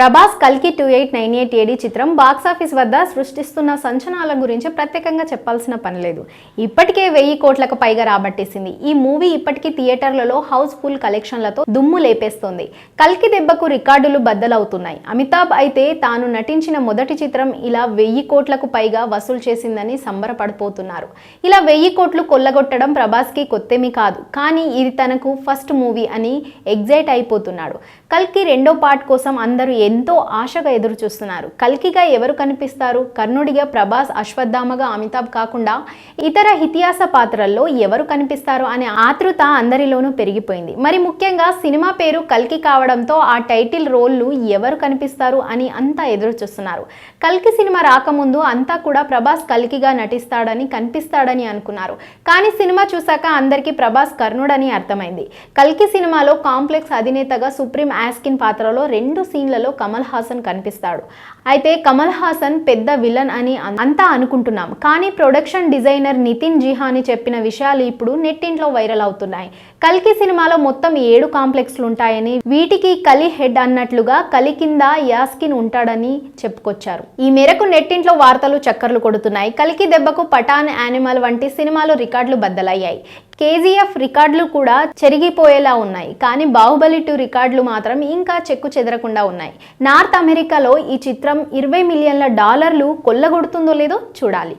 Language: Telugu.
ప్రభాస్ కల్కి two eight nine eight AD చిత్రం బాక్సాఫీస్ వద్ద సృష్టిస్తున్న సంచనాల గురించి ప్రత్యేకంగా చెప్పాల్సిన పని లేదు. ఇప్పటికే వెయ్యి కోట్లకు పైగా రాబట్టేసింది. ఈ మూవీ ఇప్పటికీ థియేటర్లలో హౌస్ఫుల్ కలెక్షన్లతో దుమ్ము లేపేస్తోంది. కల్కి దెబ్బకు రికార్డులు బద్దలవుతున్నాయి. అమితాబ్ అయితే తాను నటించిన మొదటి చిత్రం ఇలా వెయ్యి కోట్లకు పైగా వసూలు చేసిందని సంబరపడిపోతున్నారు. ఇలా వెయ్యి కోట్లు కొల్లగొట్టడం ప్రభాస్కి కొత్తేమీ కాదు. కానీ ఇది తనకు ఫస్ట్ మూవీ అని ఎగ్జైట్ అయిపోతున్నాడు. కల్కి రెండో పార్ట్ కోసం అందరూ ఎంతో ఆశగా ఎదురు చూస్తున్నారు. కల్కిగా ఎవరు కనిపిస్తారు? కర్ణుడిగా ప్రభాస్ అశ్వత్థామగా అమితాబ్ కాకుండా ఇతర ఇతిహాస పాత్రల్లో ఎవరు కనిపిస్తారు అనే ఆతృత అందరిలోనూ పెరిగిపోయింది. మరి ముఖ్యంగా సినిమా పేరు కల్కి కావడంతో ఆ టైటిల్ రోల్లు ఎవరు కనిపిస్తారు అని అంతా ఎదురు చూస్తున్నారు. కల్కి సినిమా రాకముందు అంతా కూడా ప్రభాస్ కల్కిగా నటిస్తాడని కనిపిస్తాడని అనుకున్నారు. కానీ సినిమా చూశాక అందరికీ ప్రభాస్ కర్ణుడని అర్థమైంది. కల్కి సినిమాలో కాంప్లెక్స్ అధినేతగా సుప్రీం యాస్కిన్ పాత్రలో రెండు సీన్లలో కమల్ హాసన్ కనిపిస్తాడు. అయితే కమల్ హాసన్ పెద్ద విలన్ అని అంతా అనుకుంటున్నాం. కానీ ప్రొడక్షన్ డిజైనర్ నితిన్ జిహాని చెప్పిన విషయాలు ఇప్పుడు నెట్టింట్లో వైరల్ అవుతున్నాయి. కల్కి సినిమాలో మొత్తం ఏడు కాంప్లెక్స్లు ఉంటాయని వీటికి కలి హెడ్ అన్నట్లుగా కలి కింద యాస్కిన్ ఉంటాడని చెప్పుకొచ్చారు. ఈ మేరకు నెట్టింట్లో వార్తలు చక్కర్లు కొడుతున్నాయి. కలికి దెబ్బకు పఠాన్ యానిమల్ వంటి సినిమాలు రికార్డులు బద్దలయ్యాయి. కేజీఎఫ్ రికార్డులు కూడా చెరిగిపోయేలా ఉన్నాయి. కానీ బాహుబలి టూ రికార్డులు మాత్రం ఇంకా చెక్కు చెదరకుండా ఉన్నాయి. నార్త్ అమెరికాలో ఈ చిత్రం ఇరవై మిలియన్ల డాలర్లు కొల్లగొడుతుందో లేదో చూడాలి.